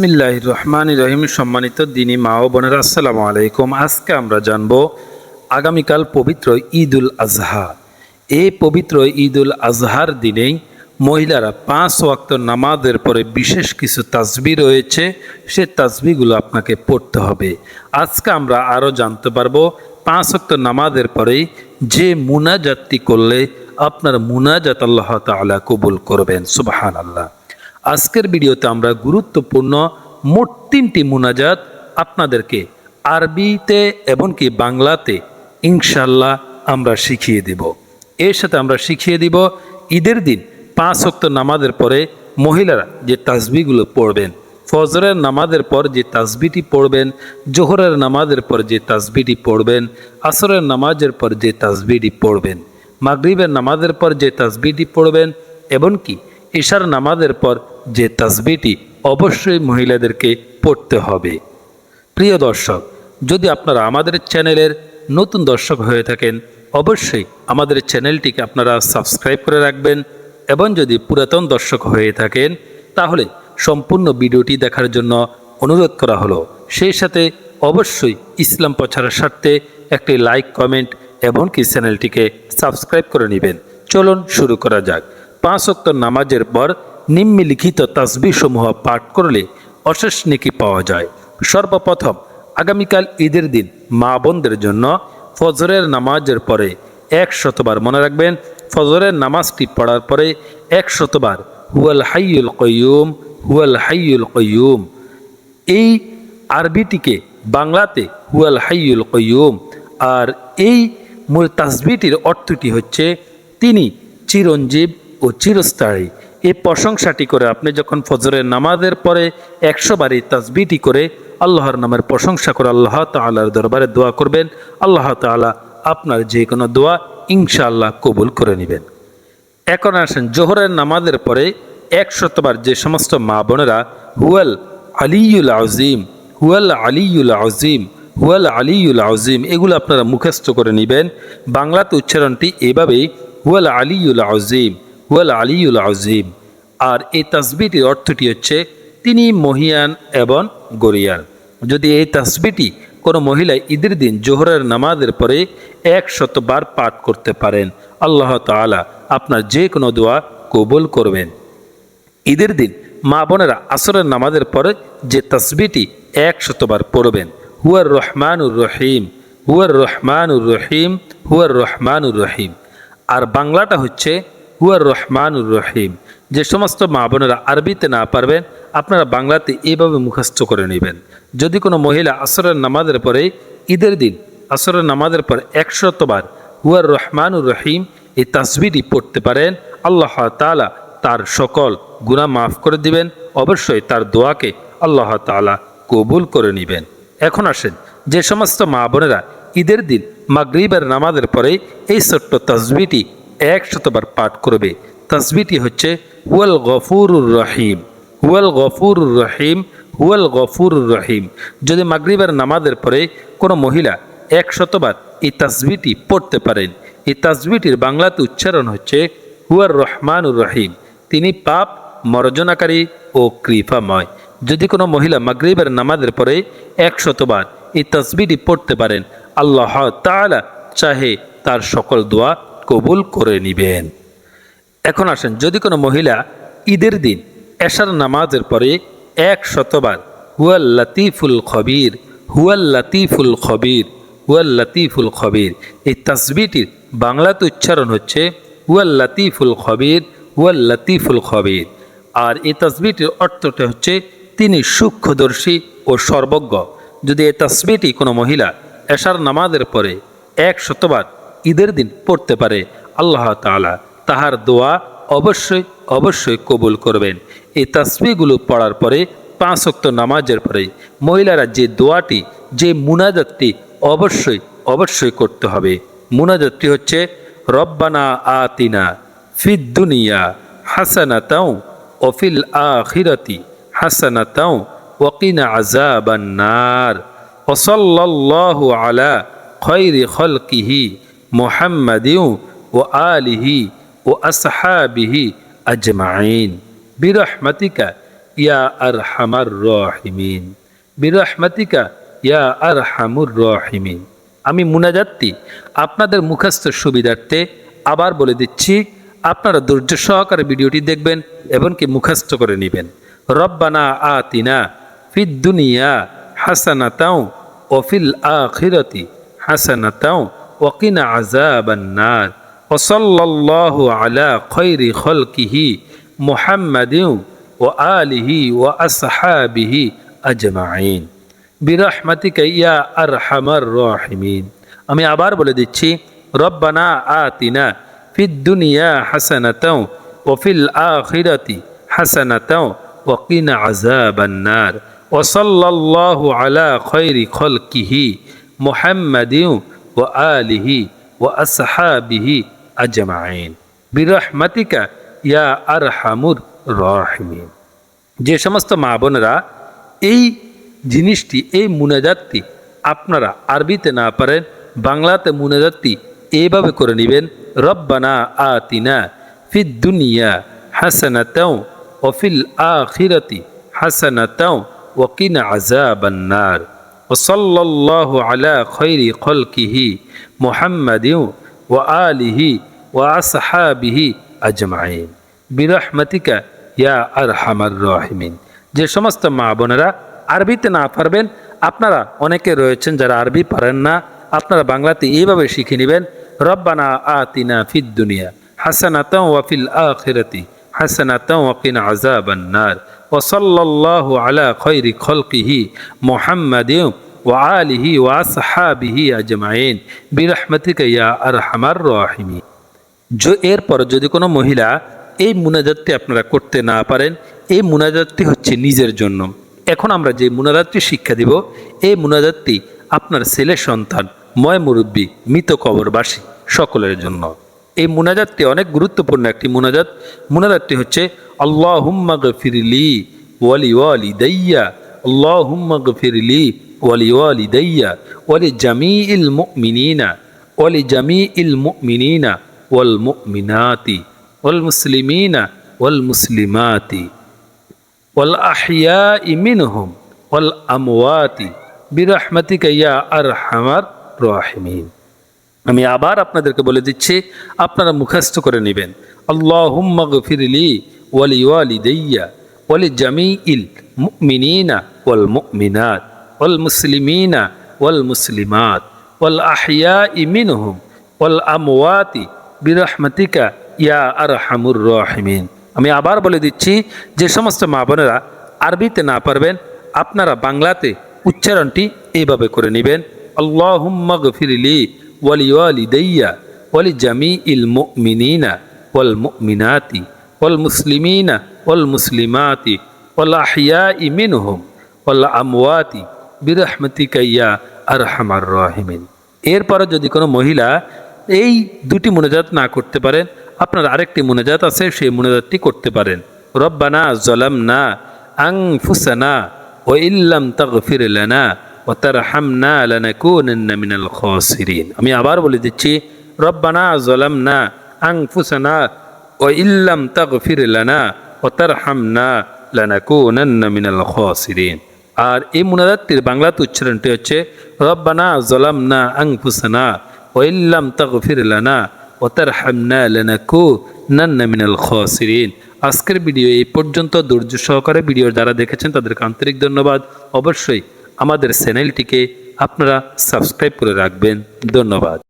বিসমিল্লাহ রহমান রহিম সম্মানিত দিনী মা ও বোনেরা, আসসালামু আলাইকুম। আজকে আমরা জানব আগামীকাল পবিত্র ঈদ উল আজহা। এই পবিত্র ঈদুল আজহার দিনেই মহিলারা পাঁচ ওয়াক্ত নামাজের পরে বিশেষ কিছু তাজবি রয়েছে, সে তাজবিগুলো আপনাকে পড়তে হবে। আজকে আমরা আরও জানতে পারব পাঁচ ওয়াক্ত নামাজের পরে যে মুনাজাতটি করলে আপনার মুনাজাত আল্লাহ তাআলা কবুল করবেন। সুবাহান আল্লাহ আজকের ভিডিওতে আমরা গুরুত্বপূর্ণ মোট তিনটি মুনাজাত আপনাদেরকে আরবিতে এমনকি বাংলাতে ইনশাল্লাহ আমরা শিখিয়ে দিব। এর সাথে আমরা শিখিয়ে দিব ঈদের দিন পাঁচ অক্ত নামাজের পরে মহিলারা যে তাসবিগুলো পড়বেন, ফজরের নামাজের পর যে তাসবিটি পড়বেন, জোহরের নামাজের পর যে তাসবিটি পড়বেন, আসরের নামাজের পর যে তাসবিটি পড়বেন, মাগরিবের নামাজের পর যে তাসবিটি পড়বেন, এমনকি ঈশার নামাজের পর যে তাসবিটি অবশ্যই মহিলাদেরকে পড়তে হবে। প্রিয় দর্শক, যদি আপনারা আমাদের চ্যানেলের নতুন দর্শক হয়ে থাকেন, অবশ্যই আমাদের চ্যানেলটিকে আপনারা সাবস্ক্রাইব করে রাখবেন এবং যদি পুরাতন দর্শক হয়ে থাকেন, তাহলে সম্পূর্ণ ভিডিওটি দেখার জন্য অনুরোধ করা হলো। সেই সাথে অবশ্যই ইসলাম প্রচারের স্বার্থে একটি লাইক, কমেন্ট এমনকি চ্যানেলটিকে সাবস্ক্রাইব করে নেবেন। চলুন শুরু করা যাক। পাঁচ অক্ত নামাজের পর নিম্নলিখিত তাসবিসমূহ পাঠ করলে অশেষ নেকি পাওয়া যায়। সর্বপ্রথম, আগামীকাল ঈদের দিন মা বোনদের জন্য ফজরের নামাজের পরে এক শতবার মনে রাখবেন, ফজরের নামাজটি পড়ার পরে এক শতবার হুয়াল হাইয়ুল কয়ুম হুয়াল হাইয়ুল কয়ুম এই আরবিটিকে বাংলাতে হুয়াল হাইয়ুল কয়ুম আর এই মূল তাসবিটির অর্থটি হচ্ছে, তিনি চিরঞ্জীব ও চিরস্থায়ী। এই প্রশংসাটি করে আপনি যখন ফজরের নামাজের পরে একশো বারি তাসবিটি করে আল্লাহর নামের প্রশংসা করে আল্লাহ তাল্লাহর দরবারে দোয়া করবেন, আল্লাহ তাআলা আপনার যে কোনো দোয়া ইনশাআল্লাহ কবুল করে নেবেন। এখন আসেন জোহরের নামাজের পরে একশতবার যে সমস্ত মা বোনেরা, হুয়াল আলিউল আজিম হুয়াল আলিউল আজিম হুয়াল আলিউল আজিম এগুলো আপনারা মুখস্থ করে নেবেন। বাংলাতে উচ্চারণটি এভাবেই, হুয়াল আলিউল আজিম হুয়াল আলিউল আজিম আর এই তাসবিটির অর্থটি হচ্ছে, তিনি মহিয়ান এবং গরিয়ান। যদি এই তাসবিটি কোনো মহিলা ঈদের দিন জোহরের নামাজের পরে এক শতবার পাঠ করতে পারেন, আল্লাহ তাআলা আপনার যে কোনো দোয়া কবুল করবেন। ঈদের দিন মা বোনেরা আসরের নামাজের পরে যে তসবিটি এক শতবার পড়বেন, হুয়ার রহমানুর রহিম, হুয়ার রহমানুর রহিম, হুয়ার রহমানুর রহিম। আর বাংলাটা হচ্ছে হুয়ার রহমানুর রহিম। যে সমস্ত মা বোনেরা আরবিতে না পারবেন, আপনারা বাংলাতে এইভাবে মুখস্থ করে নেবেন। যদি কোনো মহিলা আসরের নামাজের পরে, ঈদের দিন আসরের নামাজের পর একশতবার হুয়ার রহমানুর রহিম এই তাসবিটি পড়তে পারেন, আল্লাহ তাআলা তার সকল গুনাহ মাফ করে দিবেন, অবশ্যই তার দোয়াকে আল্লাহ তাআলা কবুল করে নেবেন। এখন আসেন, যে সমস্ত মা বোনেরা ঈদের দিন মাগরিবের নামাজের পরে এই ছোট্ট তাসবিটি একশতবার পাঠ করবে। তাসবিটি হচ্ছে, হুয়াল গফুরুর রহিম, হুয়াল গফুরুর রহিম, হুয়াল গফুরুর রহিম। যদি মাগরিবার নামাজের পরে কোনো মহিলা এক শতবার এই তাসবিটি পড়তে পারেন, এই তাসবিটির বাংলাতে উচ্চারণ হচ্ছে, হুয়ার রহমানুর রহিম। তিনি পাপ, মর্জনাকারী ও কৃপাময়। যদি কোনো মহিলা মাগরিবের নামাজের পরে এক শতবার এই তসবিটি পড়তে পারেন, আল্লাহ তাআলা চাহে তার সকল দোয়া কবুল করে নিবেন। এখন আসেন, যদি কোনো মহিলা ঈদের দিন এশার নামাজের পরে এক শতবার হুয়াল লতিফুল খবির হুয়াল লতিফুল খবির হুয়াল লতিফুল খবির। এই তসবিটির বাংলাতে উচ্চারণ হচ্ছে হুয়াল লতিফুল খবির হুয়াল লতিফুল খবির। আর এই তসবিটির অর্থটা হচ্ছে, তিনি সূক্ষ্মদর্শী ও সর্বজ্ঞ। যদি এই তসবিটি কোনো মহিলা এশার নামাজের পরে এক শতবার ঈদের দিন পড়তে পারে। আল্লাহ তাআলা তাহার দোয়া অবশ্যই অবশ্যই কবুল করবেন। এই তাসবিগুলো পড়ার পরে পাঁচ অক্ত নামাজের পরে মহিলারা যে দোয়াটি, যে মুনাজাতটি অবশ্যই অবশ্যই করতে হবে। মুনাজাতটি হচ্ছে, রব্বানা আতিনা ফিদ দুনিয়া হাসানাতাও ওফিল আখিরাতি হাসানাতাও ওয়াকিনা আযাবান নার। ওসল্লাল্লাহু আলা খৈরি খলকিহি মুহাম্মাদিউ ও আলিহি ও আসহাবিহি আজমাইন। বিরহমাতিকা ইয়া আর হামার রহিমিন। বিরহমাতিকা ইয়া আর হামুর রহিমিন। আমি মুনাজাতটি আপনাদের মুখস্থ সুবিধার্থে আবার বলে দিচ্ছি, আপনারা ধৈর্য সহকারে ভিডিওটি দেখবেন এবং কি মুখস্থ করে নেবেন। রব্বানা আতিনা ফিদ দুনিয়া হাসানাতাও ফিল আখিরতি হাসানাতাও ওকিনা আজাবান্নার ওসল্লাল্লাহু আলা খৈরি খলকিহি মুহাম্মাদিউ ও আলিহি ও আসহাবিহি আজমাইন বিরহমাতিকা ইয়া আরহামার রহিমিন। আমি আবার বলে দিচ্ছি, রব্বানা আতিনা ফিদ দুনিয়া হাসানাতাও ওফিল আখিরাতি হাসানাতাও ওকিনা আজাবান্নার ওসল্লাল্লাহু আলা খৈরি খলকিহি মুহাম্মাদিউ ও আলিহি ও আসহাবিহি আজমাইন। বিরহমাতিকা ইয়া আরহামুর রহিমিন। যে সমস্ত মা বোনেরা এই জিনিসটি, এই মুনাজাতটি আপনারা আরবিতে না পারেন, বাংলাতে মুনাজাতটি এইভাবে করে নেবেন, রব্বানা আতিনা ফিদ দুনিয়া হাসানাতাও ওফিল আখিরাতি হাসানাতাও ওকিনা আজাবান্নার وصلى الله على خير خلقه محمد وآله وأصحابه أجمعين برحمتك يا أرحم الراحمين যে সমস্ত মা বোনেরা আরবিতে না পারবেন আপনারা অনেকে রয়েছেন যারা আরবি পারেন না আপনারা বাংলাতে এইভাবে শিখে নেবেন রব্বানা আতিনা ফিদ দুনিয়া হাসানাতাও ওয়াফিল আখিরাতি হাসানাতাও ওয়াকিনা আযাবান নার وصلى الله على خير خلقه محمد وآله وأصحابه أجمعين برحمتك يا أرحم الراحمين যে এরপর যদি কোনো মহিলা এই মুনাজাতটি আপনারা করতে না পারেন এই মুনাজাতটি হচ্ছে নিজের জন্য এখন আমরা যে মুনাজাতটি শিক্ষা দিব এই মুনাজাতটি আপনার ছেলে সন্তান ময় মুরব্বী মৃত কবরবাসী সকলের জন্য এই মুনাজাতটি অনেক গুরুত্বপূর্ণ একটি মুনাজাত। মুনাজাতটি হচ্ছে আল্লাহ হুম্মা গফিরলি ওয়ালি ওয়ালি দাইয়া আল্লাহ হুম্মা গফিরলি ওয়ালি ওয়ালি দাইয়া ওয়ালি জামি ইল মুমিনিনা ওয়ালি জামি ইল মুমিনিনা ওয়াল মুমিনাতি ওয়াল মুসলিমিনা ওয়াল মুসলিমাতি ওয়াল আহিয়া মিনহুম ওয়াল আমওয়াতি বিরহমাতিকা ইয়া আরহামার রাহিমিন। আমি আবার আপনাদেরকে বলে দিচ্ছি, আপনারা মুখস্থ করে নেবেন। আল্লাহ হুম্মগফিরলি ওয়ালি ওয়ালি দইয়া ওয়ালি জামি ইল মুমিনিনা ওয়াল মুমিনাত ওয়াল মুসলিমিনা ওয়াল মুসলিমাত ওয়াল আহিয়া মিনহুম ওয়াল আমওয়াতি বিরহমাতিকা ইয়া আরহামুর রাহিমিন। আমি আবার বলে দিচ্ছি, যে সমস্ত মা বোনেরা আরবিতে না পারবেন, আপনারা বাংলাতে উচ্চারণটি এইভাবে করে নেবেন। আল্লাহ হুম্মগফিরলি ولوالدي ولجميع المؤمنين والمؤمنات والمسلمين والمسلمات والأحياء منهم والأموات برحمتك يا أرحم الراحمين এরপরে যদি কোনো মহিলা এই দুটি মোনাজাত না করতে পারেন আপনার আরেকটি মোনাজাত আছে সেই মোনাজাতটি করতে পারেন রব্বানা জলামনা আংফুসানা ও ইল্লাম তাগফির লানা ওতারহামনা লানাকুনান্না মিনাল খাসিরিন আমি আবার বলে দিচ্ছি, রব্বানা যালামনা আনফুসানা ওয়া ইল্লাম তাগফির লানা ওতারহামনা লানাকুনান্না মিনাল খাসিরিন আর এই মুনাজাতটির বাংলাতে উচ্চারণটি হচ্ছে, রব্বানা যালামনা আনফুসানা ওয়া ইল্লাম তাগফির লানা ওতারহামনা লানাকুনান্না মিনাল খাসিরিন আজকের ভিডিও এই পর্যন্ত। ধৈর্য সহকারে ভিডিও যারা দেখেছেন তাদেরকে আন্তরিক ধন্যবাদ। অবশ্যই আমাদের চ্যানেলটিকে আপনারা সাবস্ক্রাইব করে রাখবেন। ধন্যবাদ।